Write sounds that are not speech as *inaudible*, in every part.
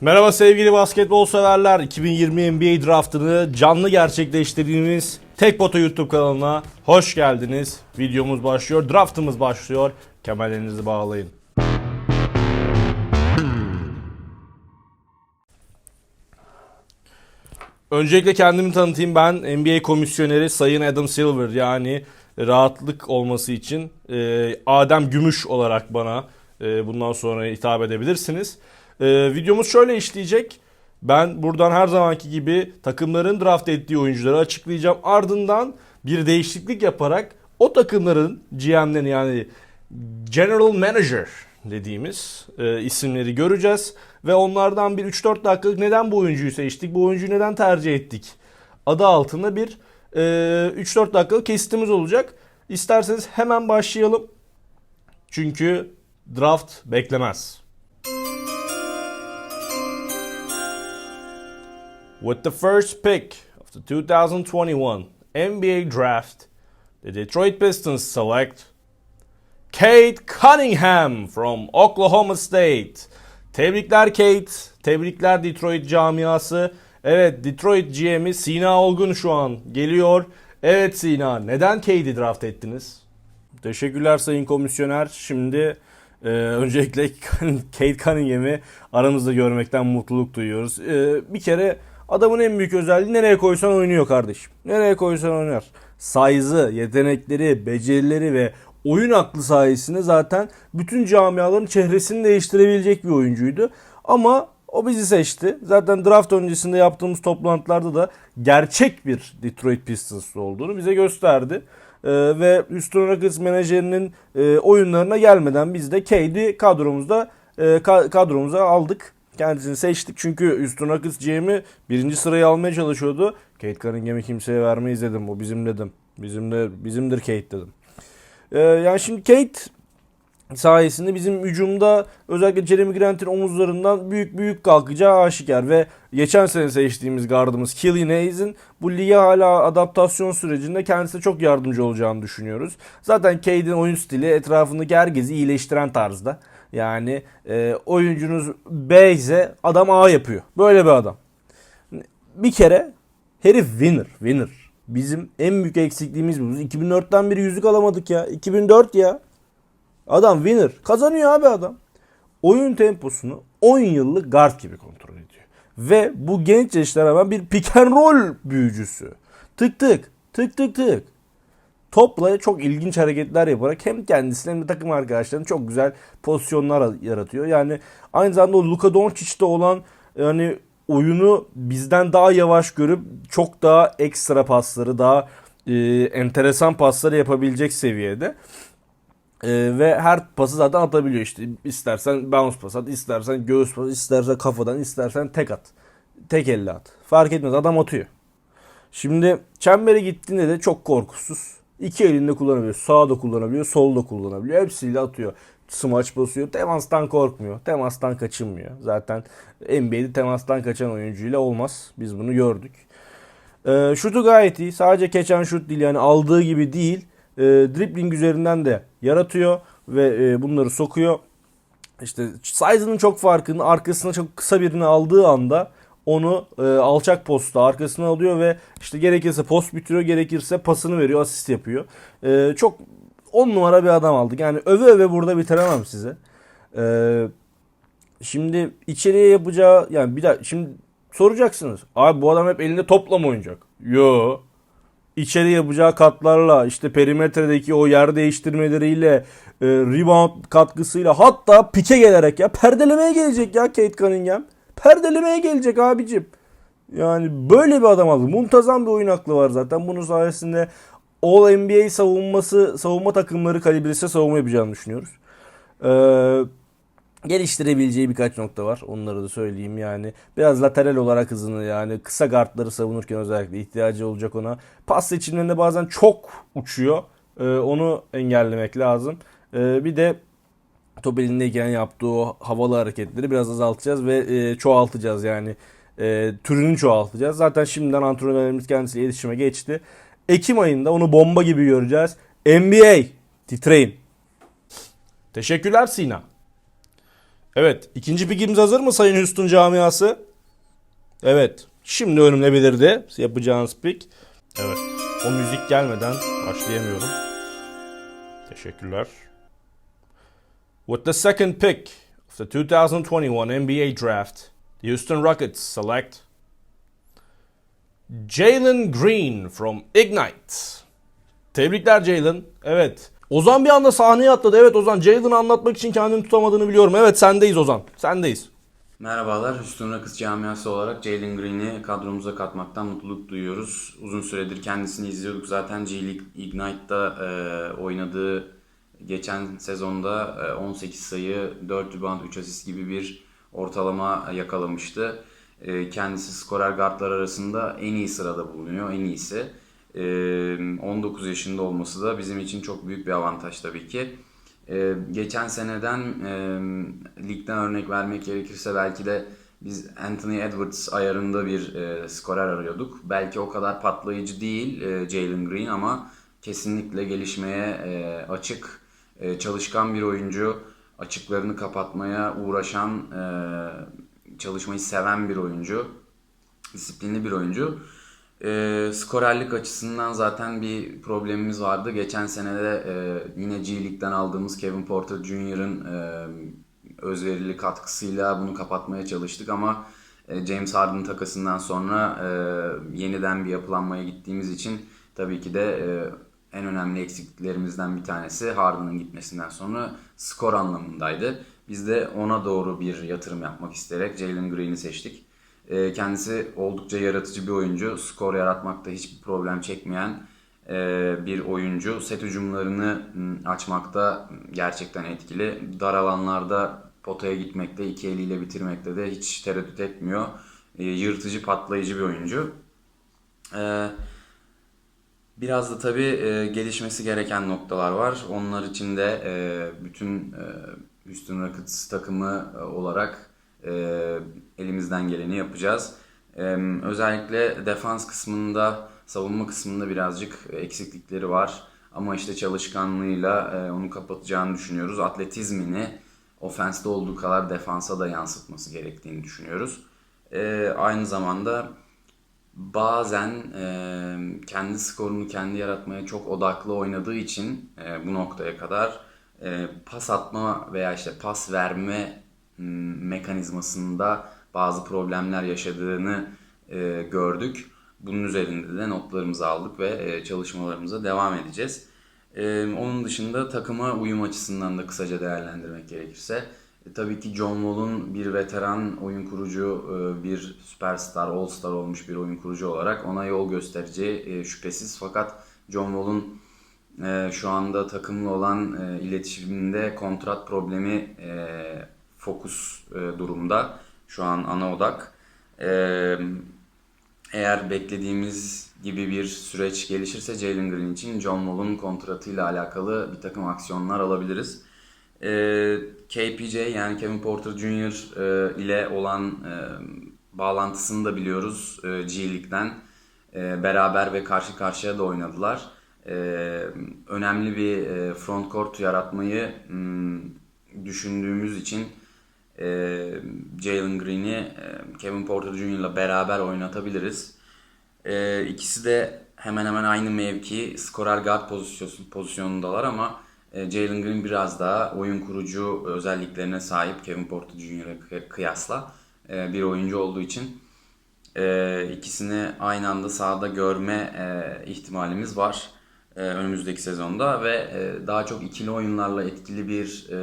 Merhaba sevgili basketbol severler. 2020 NBA draftını canlı gerçekleştirdiğimiz Tek Pota YouTube kanalına hoş geldiniz. Videomuz başlıyor, draftımız başlıyor. Kemerlerinizi bağlayın. Öncelikle kendimi tanıtayım. Ben NBA komisyoneri Sayın Adam Silver yani rahatlık olması için e, Adem Gümüş olarak bana e, bundan sonra hitap edebilirsiniz. E, videomuz şöyle işleyecek. Ben buradan her zamanki gibi takımların draft ettiği oyuncuları açıklayacağım. Ardından bir değişiklik yaparak o takımların GM'lerini yani General Manager dediğimiz e, isimleri göreceğiz. Ve onlardan bir 3-4 dakikalık neden bu oyuncuyu seçtik, bu oyuncuyu neden tercih ettik adı altında bir e, 3-4 dakikalık kesitimiz olacak. İsterseniz hemen başlayalım. Çünkü draft beklemez. With the first pick of the 2021 NBA Draft, the Detroit Pistons select Kate Cunningham from Oklahoma State. Tebrikler Kate, tebrikler Detroit camiası. Evet Detroit GM'i Sina Olgun şu an geliyor. Evet Sina neden Kate'i draft ettiniz? Teşekkürler Sayın Komisyoner. Şimdi e, *laughs* öncelikle Kate Cunningham'i aramızda görmekten mutluluk duyuyoruz. E, bir kere adamın en büyük özelliği nereye koysan oynuyor kardeşim. Nereye koysan oynar. Size'ı, yetenekleri, becerileri ve oyun aklı sayesinde zaten bütün camiaların çehresini değiştirebilecek bir oyuncuydu. Ama o bizi seçti. Zaten draft öncesinde yaptığımız toplantılarda da gerçek bir Detroit Pistons olduğunu bize gösterdi. Ee, ve Houston Rockets menajerinin e, oyunlarına gelmeden biz de Cade'i kadromuzda e, ka- kadromuza aldık. Kendisini seçtik çünkü Rockets GM'i birinci sırayı almaya çalışıyordu. Kate Cunningham'i kimseye vermeyiz dedim. O bizim dedim. Bizim de bizimdir Kate dedim. Ee, yani şimdi Kate sayesinde bizim hücumda özellikle Jeremy Grant'in omuzlarından büyük büyük kalkacağı aşikar ve geçen sene seçtiğimiz gardımız Killian Hayes'in bu lige hala adaptasyon sürecinde kendisine çok yardımcı olacağını düşünüyoruz. Zaten Cade'in oyun stili etrafındaki herkesi iyileştiren tarzda. Yani e, oyuncunuz B ise adam A yapıyor. Böyle bir adam. Bir kere herif winner, winner. Bizim en büyük eksikliğimiz bu. Biz 2004'ten beri yüzük alamadık ya. 2004 ya. Adam winner. Kazanıyor abi adam. Oyun temposunu 10 yıllık guard gibi kontrol ediyor. Ve bu genç yaşlara rağmen bir pick and roll büyücüsü. Tık tık tık tık tık. Topla çok ilginç hareketler yaparak hem kendisine hem de takım arkadaşlarına çok güzel pozisyonlar yaratıyor. Yani aynı zamanda o Luka Doncic'te olan yani oyunu bizden daha yavaş görüp çok daha ekstra pasları, daha e, enteresan pasları yapabilecek seviyede. Ee, ve her pası zaten atabiliyor işte. İstersen bounce pas at, istersen göğüs pas, istersen kafadan, istersen tek at. Tek elle at. Fark etmez adam atıyor. Şimdi çembere gittiğinde de çok korkusuz. İki elinde kullanabiliyor. Sağda kullanabiliyor, solda kullanabiliyor. Hepsiyle atıyor. Smaç basıyor. Temastan korkmuyor. Temastan kaçınmıyor. Zaten NBA'de temastan kaçan oyuncuyla olmaz. Biz bunu gördük. Ee, şutu gayet iyi. Sadece keçen şut değil yani aldığı gibi değil e, dribbling üzerinden de yaratıyor ve e, bunları sokuyor. İşte size'ının çok farkını arkasına çok kısa birini aldığı anda onu e, alçak posta arkasına alıyor ve işte gerekirse post bitiriyor gerekirse pasını veriyor asist yapıyor. E, çok on numara bir adam aldık. Yani öve öve burada bitiremem size. E, şimdi içeriye yapacağı yani bir daha şimdi soracaksınız. Abi bu adam hep elinde topla mı oynayacak? Yo içeri yapacağı katlarla işte perimetredeki o yer değiştirmeleriyle e, rebound katkısıyla hatta pike gelerek ya perdelemeye gelecek ya Kate Cunningham. Perdelemeye gelecek abicim. Yani böyle bir adam aldı. Muntazam bir oyun aklı var zaten. Bunun sayesinde All NBA savunması, savunma takımları kalibresi savunma yapacağını düşünüyoruz. Eee geliştirebileceği birkaç nokta var. Onları da söyleyeyim yani. Biraz lateral olarak hızını yani kısa guardları savunurken özellikle ihtiyacı olacak ona. Pas seçimlerinde bazen çok uçuyor. Ee, onu engellemek lazım. Ee, bir de top elindeyken yaptığı havalı hareketleri biraz azaltacağız ve e, çoğaltacağız yani. E, türünü çoğaltacağız. Zaten şimdiden antrenörlerimiz kendisiyle iletişime geçti. Ekim ayında onu bomba gibi göreceğiz. NBA titreyin. Teşekkürler Sina. Evet. ikinci pikimiz hazır mı Sayın Houston camiası? Evet. Şimdi önümde belirdi yapacağınız pik. Evet. O müzik gelmeden başlayamıyorum. Teşekkürler. With the second pick of the 2021 NBA Draft, the Houston Rockets select Jalen Green from Ignite. Tebrikler Jalen. Evet. Ozan bir anda sahneye atladı. Evet Ozan Jalen'ı anlatmak için kendini tutamadığını biliyorum. Evet sendeyiz Ozan. Sendeyiz. Merhabalar, Houston Rockets camiası olarak Jalen Green'i kadromuza katmaktan mutluluk duyuyoruz. Uzun süredir kendisini izliyorduk. Zaten G League Ignite'da e, oynadığı geçen sezonda e, 18 sayı, 4 rebound, 3 asist gibi bir ortalama yakalamıştı. E, kendisi skorer guardlar arasında en iyi sırada bulunuyor, en iyisi. E, 19 yaşında olması da bizim için çok büyük bir avantaj tabii ki. Geçen seneden ligden örnek vermek gerekirse belki de biz Anthony Edwards ayarında bir skorer arıyorduk. Belki o kadar patlayıcı değil Jalen Green ama kesinlikle gelişmeye açık, çalışkan bir oyuncu. Açıklarını kapatmaya uğraşan, çalışmayı seven bir oyuncu. Disiplinli bir oyuncu. E, skorerlik açısından zaten bir problemimiz vardı. Geçen senede e, yine G League'den aldığımız Kevin Porter Jr.'ın e, özverili katkısıyla bunu kapatmaya çalıştık ama e, James Harden takasından sonra e, yeniden bir yapılanmaya gittiğimiz için tabii ki de e, en önemli eksikliklerimizden bir tanesi Harden'ın gitmesinden sonra skor anlamındaydı. Biz de ona doğru bir yatırım yapmak isteyerek Jalen Green'i seçtik. E, Kendisi oldukça yaratıcı bir oyuncu. Skor yaratmakta hiçbir problem çekmeyen e, bir oyuncu. Set hücumlarını açmakta gerçekten etkili. Dar alanlarda potaya gitmekte, iki eliyle bitirmekte de hiç tereddüt etmiyor. E, Yırtıcı, patlayıcı bir oyuncu. E, Biraz da tabii e, gelişmesi gereken noktalar var. Onlar için de e, bütün e, Houston Rockets takımı e, olarak e, elimizden geleni yapacağız. E, özellikle defans kısmında, savunma kısmında birazcık eksiklikleri var. Ama işte çalışkanlığıyla e, onu kapatacağını düşünüyoruz. Atletizmini ofenste olduğu kadar defansa da yansıtması gerektiğini düşünüyoruz. E, aynı zamanda bazen e, kendi skorunu kendi yaratmaya çok odaklı oynadığı için e, bu noktaya kadar e, pas atma veya işte pas verme mekanizmasında bazı problemler yaşadığını e, gördük. Bunun üzerinde de notlarımızı aldık ve e, çalışmalarımıza devam edeceğiz. E, onun dışında takıma uyum açısından da kısaca değerlendirmek gerekirse e, tabii ki John Wall'un bir veteran oyun kurucu, e, bir süperstar, all-star olmuş bir oyun kurucu olarak ona yol göstereceği e, şüphesiz. Fakat John Wall'un e, şu anda takımla olan e, iletişiminde kontrat problemi e, fokus e, durumda. Şu an ana odak. E, eğer beklediğimiz gibi bir süreç gelişirse Jalen Green için John Wall'un kontratıyla alakalı bir takım aksiyonlar alabiliriz. Ee, KPJ yani Kevin Porter Jr. e, ile olan e, bağlantısını da biliyoruz e, G League'den. E, beraber ve karşı karşıya da oynadılar. E, önemli bir e, front yaratmayı m, düşündüğümüz için e, Jalen Green'i e, Kevin Porter Jr. ile beraber oynatabiliriz. E, ikisi de hemen hemen aynı mevki, skorer guard pozisyon, pozisyonundalar ama e, Jalen Green biraz daha oyun kurucu özelliklerine sahip Kevin Porter Jr.'a kıyasla e, bir oyuncu olduğu için e, ikisini aynı anda sahada görme e, ihtimalimiz var e, önümüzdeki sezonda ve e, daha çok ikili oyunlarla etkili bir e,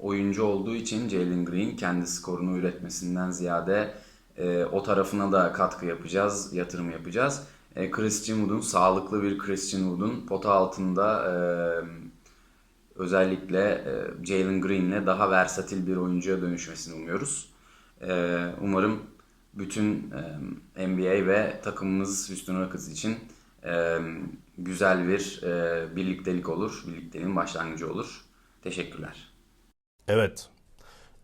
oyuncu olduğu için Jalen Green kendi skorunu üretmesinden ziyade e, o tarafına da katkı yapacağız, yatırım yapacağız. E, Christian Wood'un, sağlıklı bir Christian Wood'un pota altında e, özellikle e, Jalen Green'le daha versatil bir oyuncuya dönüşmesini umuyoruz. E, umarım bütün e, NBA ve takımımız Houston Rockets için e, güzel bir e, birliktelik olur, birlikteliğin başlangıcı olur. Teşekkürler. Evet.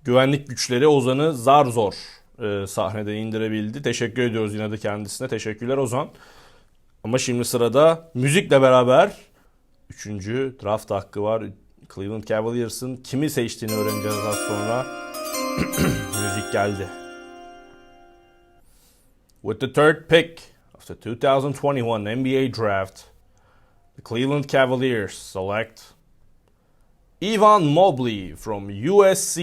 Güvenlik güçleri Ozan'ı zar zor e, sahnede indirebildi. Teşekkür ediyoruz yine de kendisine. Teşekkürler Ozan. Ama şimdi sırada müzikle beraber üçüncü draft hakkı var. Cleveland Cavaliers'ın kimi seçtiğini öğreneceğiz az sonra. *clears throat* Müzik geldi. With the third pick of the 2021 NBA Draft, the Cleveland Cavaliers select Evan Mobley from USC.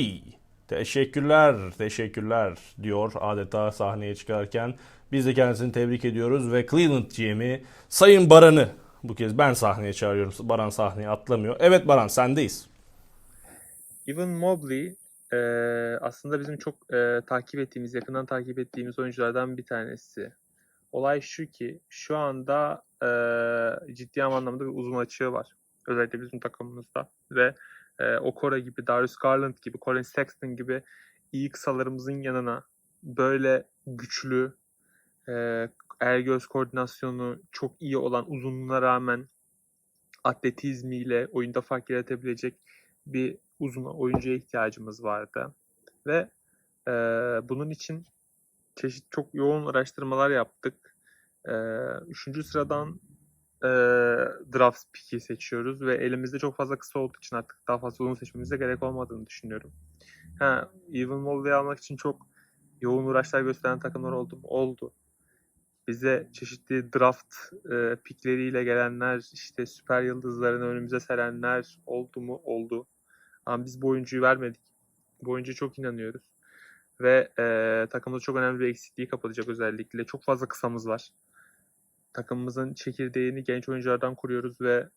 Teşekkürler, teşekkürler diyor adeta sahneye çıkarken. Biz de kendisini tebrik ediyoruz ve Cleveland GM'i Sayın Baran'ı bu kez ben sahneye çağırıyorum. Baran sahneye atlamıyor. Evet Baran sendeyiz. Evan Mobley e, aslında bizim çok e, takip ettiğimiz, yakından takip ettiğimiz oyunculardan bir tanesi. Olay şu ki şu anda e, ciddi anlamda bir uzun açığı var. Özellikle bizim takımımızda. Ve e, Okora gibi, Darius Garland gibi, Colin Sexton gibi iyi kısalarımızın yanına böyle güçlü, e, el göz koordinasyonu çok iyi olan uzunluğuna rağmen atletizmiyle oyunda fark yaratabilecek bir uzun oyuncuya ihtiyacımız vardı. Ve e, bunun için çeşit çok yoğun araştırmalar yaptık. E, üçüncü sıradan e, draft pick'i seçiyoruz ve elimizde çok fazla kısa olduğu için artık daha fazla uzun seçmemize gerek olmadığını düşünüyorum. Ha, Evan Mobley'i almak için çok yoğun uğraşlar gösteren takımlar oldu? Oldu. Bize çeşitli draft e, pickleriyle gelenler, işte süper yıldızlarını önümüze serenler oldu mu? Oldu. Ama biz bu oyuncuyu vermedik. Bu oyuncuya çok inanıyoruz. Ve e, takımda çok önemli bir eksikliği kapatacak özellikle. Çok fazla kısamız var. Takımımızın çekirdeğini genç oyunculardan kuruyoruz ve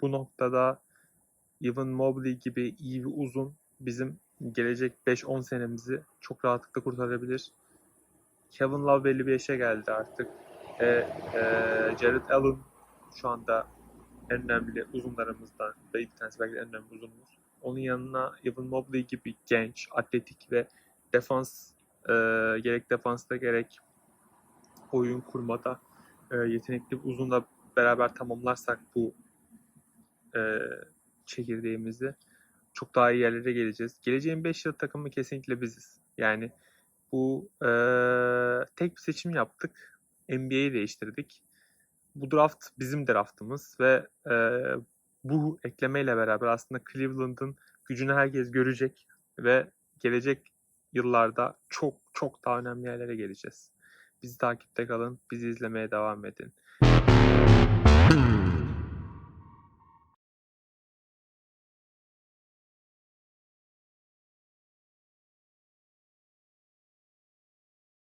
bu noktada Evan Mobley gibi iyi bir uzun bizim gelecek 5-10 senemizi çok rahatlıkla kurtarabilir. Kevin Love belli bir yaşa geldi artık. E, e, Jared Allen şu anda en önemli uzunlarımızdan ve bir tanesi belki en önemli uzunumuz. Onun yanına Evan Mobley gibi genç, atletik ve defans e, gerek defansta gerek oyun kurmada e, yetenekli bir uzunla beraber tamamlarsak bu e, çekirdeğimizi çok daha iyi yerlere geleceğiz. Geleceğin 5 yıl takımı kesinlikle biziz. Yani bu e, tek bir seçim yaptık. NBA'yi değiştirdik. Bu draft bizim draftımız ve e, bu eklemeyle beraber aslında Cleveland'ın gücünü herkes görecek ve gelecek yıllarda çok çok daha önemli yerlere geleceğiz. Bizi takipte kalın, bizi izlemeye devam edin.